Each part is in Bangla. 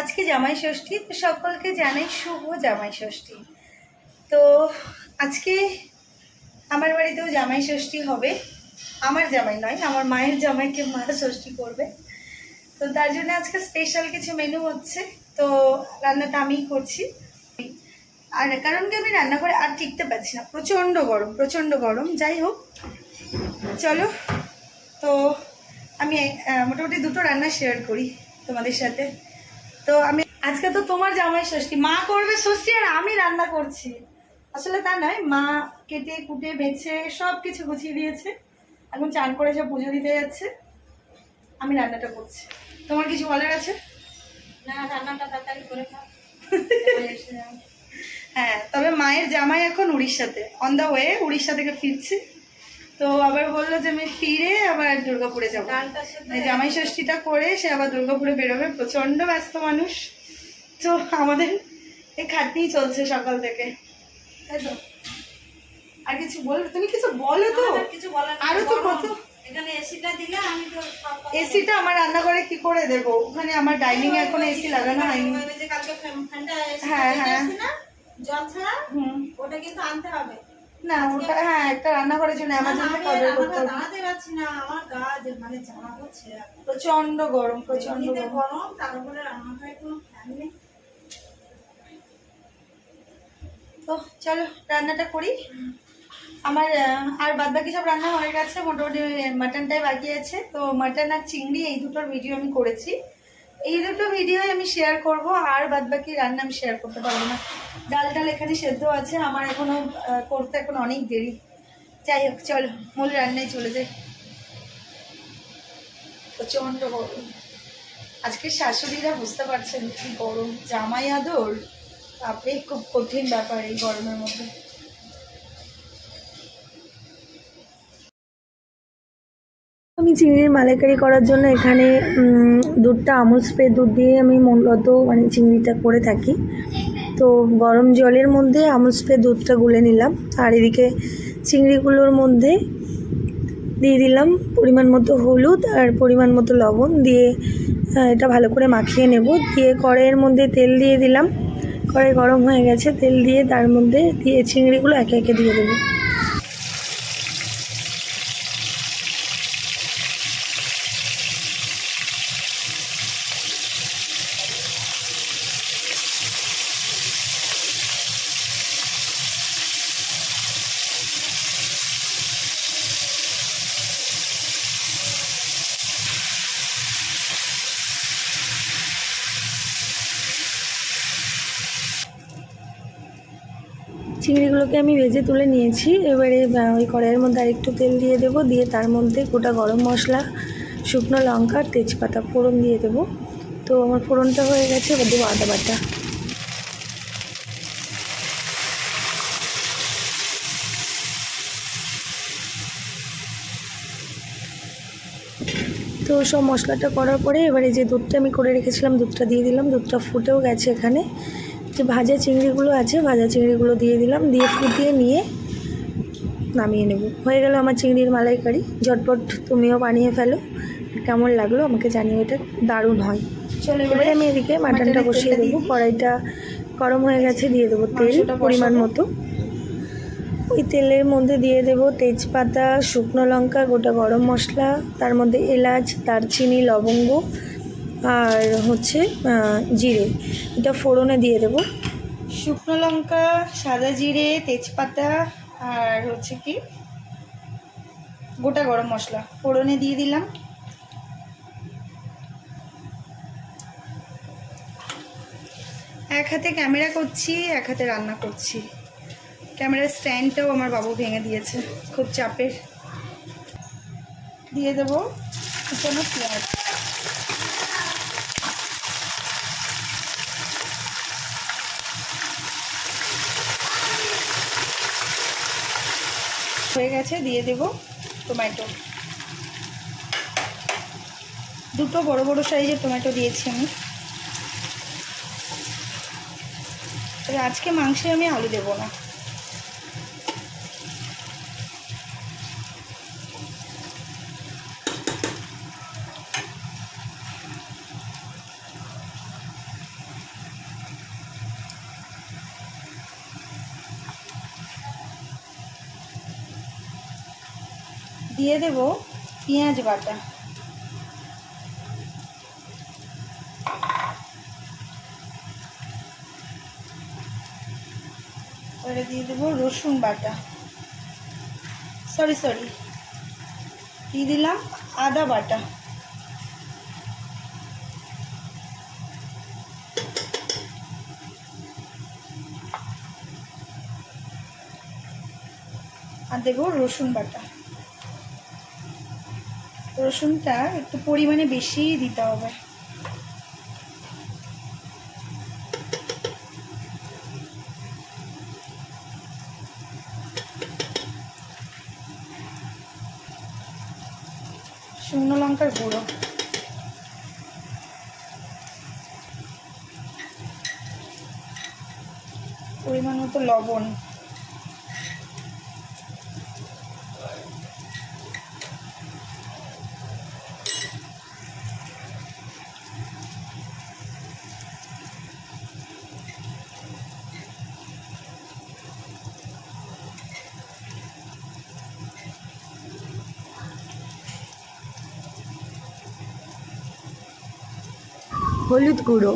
আজকে জামাই ষষ্ঠী, তো সকলকে জানাই শুভ জামাই ষষ্ঠী। তো আজকে আমার বাড়িতেও জামাই ষষ্ঠী হবে। আমার জামাই নয়, আমার মায়ের জামাইকে মা ষষ্ঠী করবে। তো তার জন্য আজকে স্পেশাল কিছু মেনু হচ্ছে। তো রান্নাটা আমিই করছি। আর কারণ কি আমি রান্না করে আর টিকতে পারছি না, প্রচণ্ড গরম প্রচণ্ড গরম। যাই হোক, চলো। তো আমি মোটামুটি দুটো রান্না শেয়ার করি তোমাদের সাথে। তো আমি আজকে তো তোমার জামাই ষষ্ঠী। মা করবে ষষ্ঠী আর আমি রান্না করছি। আসলে তা নয় মা কেটে কুটে বেছে সব কিছু গুছিয়ে দিয়েছে। এখন চান করে সব পুজো দিতে যাচ্ছে। আমি রান্নাটা করছি। তোমার কিছু বলার আছে? না রান্নাটা তাড়াতাড়ি করে হ্যাঁ তবে মায়ের জামাই এখন উড়িষ্যাতে। অন দ্য ওয়ে উড়িষ্যা থেকে ফিরছে। তো আবার বলল যে আমি ফিরে আবার দুর্গাপুরে যাব। মানে জামাই ষষ্ঠীটা করে সে আবার দুর্গাপুরে বেরোবে প্রচণ্ড ব্যস্ত মানুষ। তো আমাদের এই খাটনিই চলছে সকাল থেকে। তাই তো? আর কিছু বলবে তুমি কিছু বলো তো? কিছু নেই, আরও তো কত? এসিটা আমার রান্নাঘরে কি করে দেবো? ওখানে আমার ডাইনিং এ এখনও এসি লাগানো হয়নি। হ্যাঁ, হ্যাঁ। জল ছাড়া ওটা কিন্তু আনতে হবে। না ওটা হ্যাঁ একটা রান্নাঘরের জন্য অ্যামাজন আমি থেকে আর অর্ডার করতে হবে দাঁড়াতে পারছি না আমার গা মানে প্রচণ্ড গরম প্রচণ্ড গরম। গরম রান্নাঘরে কোনো ফ্যান নেই। তো চলো রান্নাটা করি। আমার আর বাদ বাকি সব রান্না হয়ে গেছে মোটামুটি মাটনটাই বাকি আছে। তো মাটন আর চিংড়ি এই দুটোর ভিডিও আমি করেছি। এই দুটো ভিডিও আমি শেয়ার করব, আর বাদ বাকি রান্না আমি শেয়ার করতে পারব না। ডাল ডাল এখানে সেদ্ধ আছে, আমার এখনও করতে এখন অনেক দেরি। যাই হোক, চলো, মূল রান্নায় চলে যাই। প্রচণ্ড গরম। আজকে শাশুড়িরা বুঝতে পারছেন কি গরম। জামাই আদর আপনি খুব কঠিন ব্যাপার এই গরমের মধ্যে। আমি চিংড়ির মালাইকারি করার জন্য এখানে দুধটা আমুল স্প্রে দুধ দিয়ে আমি মূলত মানে চিংড়িটা করে থাকি। তো গরম জলের মধ্যে আমুল স্প্রে দুধটা গুলে নিলাম। আর এদিকে চিংড়িগুলোর মধ্যে দিয়ে দিলাম পরিমাণ মতো হলুদ আর পরিমাণ মতো লবণ দিয়ে এটা ভালো করে মাখিয়ে নেব। দিয়ে কড়াইয়ের মধ্যে তেল দিয়ে দিলাম। কড়াই গরম হয়ে গেছে, তেল দিয়ে তার মধ্যে দিয়ে চিংড়িগুলো একে একে দিয়ে দেবো। চিংড়িগুলোকে আমি ভেজে তুলে নিয়েছি। এবারে ওই কড়াইয়ের মধ্যে আরেকটু তেল দিয়ে দেবো। দিয়ে তার মধ্যে গোটা গরম মশলা, শুকনো লঙ্কা, তেজপাতা ফোড়ন দিয়ে দেবো। তো আমার ফোড়নটা হয়ে গেছে, এবার দেবো আদা বাটা। তো সব মশলাটা করার পরে এবারে যে দুধটা আমি করে রেখেছিলাম, দুধটা দিয়ে দিলাম। দুধটা ফুটেও গেছে এখানে। যে ভাজা চিংড়িগুলো আছে ভাজা চিংড়িগুলো দিয়ে দিলাম দিয়ে ফুটিয়ে নিয়ে নামিয়ে নেব। হয়ে গেল আমার চিংড়ির মালাইকারি। ঝটপট তুমিও বানিয়ে ফেলো। কেমন লাগল আমাকে জানিয়ে এটা দারুণ হয়। চলো এবারে আমি এদিকে মাটনটা বসিয়ে দেবো। কড়াইটা গরম হয়ে গেছে দিয়ে দেবো তেল পরিমাণ মতো। ওই তেলের মধ্যে দিয়ে দেবো তেজপাতা শুকনো লঙ্কা গোটা গরম মশলা তার মধ্যে এলাচ দারচিনি লবঙ্গ আর হচ্ছে জিরে। এটা ফোড়নে দিয়ে দেবো। শুকনো লঙ্কা, সাদা জিরে, তেজপাতা আর হচ্ছে কি, গোটা গরম মশলা। ফোড়নে দিয়ে দিলাম। এক হাতে ক্যামেরা করছি, এক হাতে রান্না করছি। ক্যামেরার স্ট্যান্ডটাও আমার বাবু ভেঙে দিয়েছে, খুব চাপের। দিয়ে দেবো কোনো পেঁয়াজ। হয়ে গেছে, দিয়ে দেব টমেটো দুটো বড় বড় সাইজের টমেটো দিয়েছি আমি। আজকে মাংসে আমি আলু দেবো না। দিয়ে দেব পেঁয়াজ বাটা। এবারে দিয়ে দেবো রসুন বাটা। সরি সরি দিয়ে দিলাম আদা বাটা। আর দেবো রসুন বাটা। রসুনটা একটু পরিমাণে বেশিই দিতে হবে। শুকনো লঙ্কার গুঁড়ো। পরিমাণ মতো লবণ। হলুদ গুঁড়ো।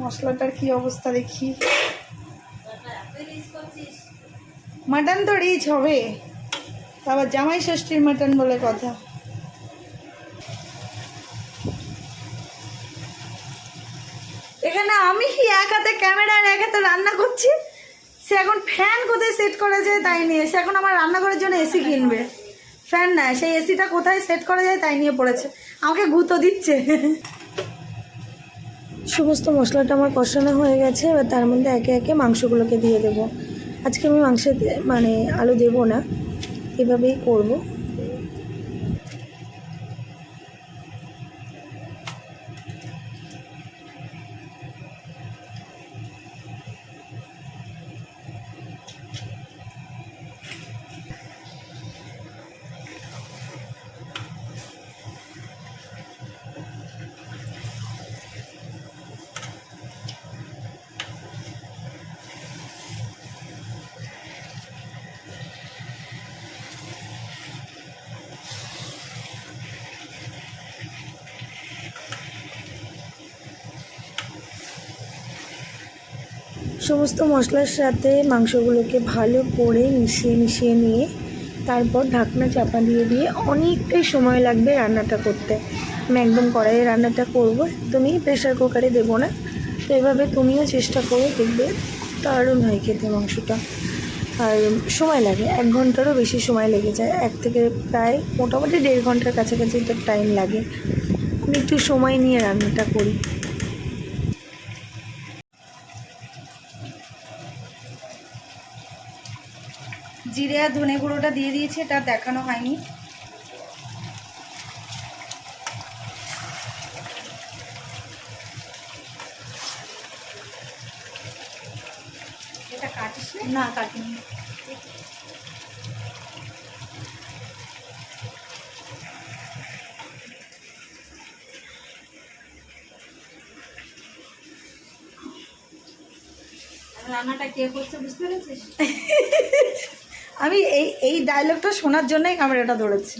মশলাটার কি অবস্থা দেখি? মাটন তো রিচ হবে। আবার জামাই ষষ্ঠীর মাটন বলে কথা। এখানে আমি এক হাতে ক্যামেরা আর এক হাতে রান্না করছি? সে এখন ফ্যান কোথায় সেট করা যায় তাই নিয়ে, সে এখন আমার রান্নাঘরের জন্য এসি কিনবে। ফ্যান না সেই এসিটা কোথায় সেট করা যায় তাই নিয়ে পড়েছে। আমাকে গুঁতো দিচ্ছে। সমস্ত মশলাটা আমার কষানো হয়ে গেছে, এবার তার মধ্যে একে একে মাংসগুলোকে দিয়ে দেব। আজকে আমি মাংসে মানে আলু দেব না। এভাবেই করব। সমস্ত মশলার সাথে মাংসগুলোকে ভালো করে মিশিয়ে মিশিয়ে নিয়ে তারপর ঢাকনা চাপা দিয়ে দিয়ে অনেকটাই সময় লাগবে রান্নাটা করতে। আমি একদম কড়াইয়ে রান্নাটা করব, একদমই প্রেশার কুকারে দেবো না। তো এভাবে তুমিও চেষ্টা করে, দেখবে দারুণ হয় খেতে মাংসটা। আর সময় লাগে, এক ঘন্টারও বেশি সময় লেগে যায়। এক থেকে প্রায় মোটামুটি দেড় ঘণ্টার কাছাকাছি তো টাইম লাগে। আমি একটু সময় নিয়ে রান্নাটা করি। জিরে আর ধনে গুঁড়োটা দিয়ে দিয়েছি এটা দেখানো হয়নি। এটা কাটিস না? না কাটিনি। রান্নাটা কে করছে বুঝতে পেরেছিস? আমি এই এই ডায়লগটা শোনার জন্যই ক্যামেরাটা ধরেছি।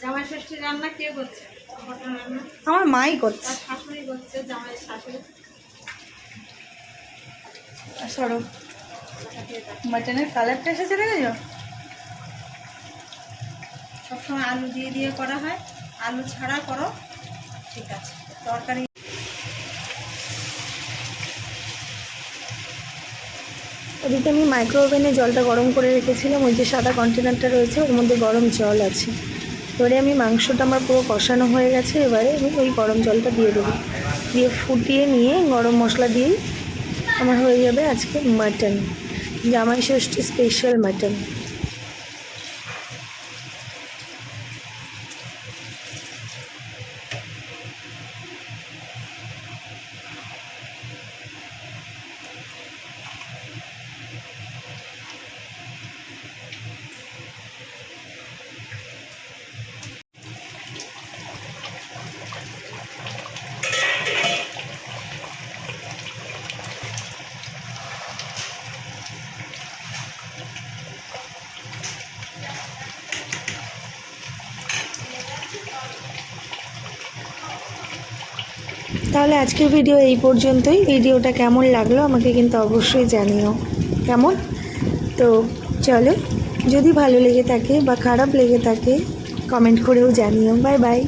জামাই ষষ্ঠীর রান্না কে করছে? আমার মাই করছে। শাশুড়ি করছে জামাইয়ের শাশুড়ি। সরো। মাটনের কালারটা এসেছে দেখেছ? সবসময় আলু দিয়ে দিয়ে করা হয়। আলু ছাড়া করো ঠিক আছে। তরকারি ওদিকে আমি মাইক্রো ওভেনে জলটা গরম করে রেখেছিলাম। ওই যে সাদা কন্টেনারটা রয়েছে, ওর মধ্যে গরম জল আছে। এবারে আমি মাংসটা আমার পুরো কষানো হয়ে গেছে। এবারে আমি ওই গরম জলটা দিয়ে দেবো। দিয়ে ফুটিয়ে নিয়ে গরম মশলা দিয়েই আমার হয়ে যাবে আজকে মাটন জামাই ষষ্ঠী স্পেশাল মাটন তাহলে আজকের ভিডিও এই পর্যন্তই। ভিডিওটা কেমন লাগল আমাকে কিন্তু অবশ্যই জানিও। কেমন? তো চলো, যদি ভালো লেগে থাকে বা খারাপ লেগে থাকে কমেন্ট করেও জানিও। Bye bye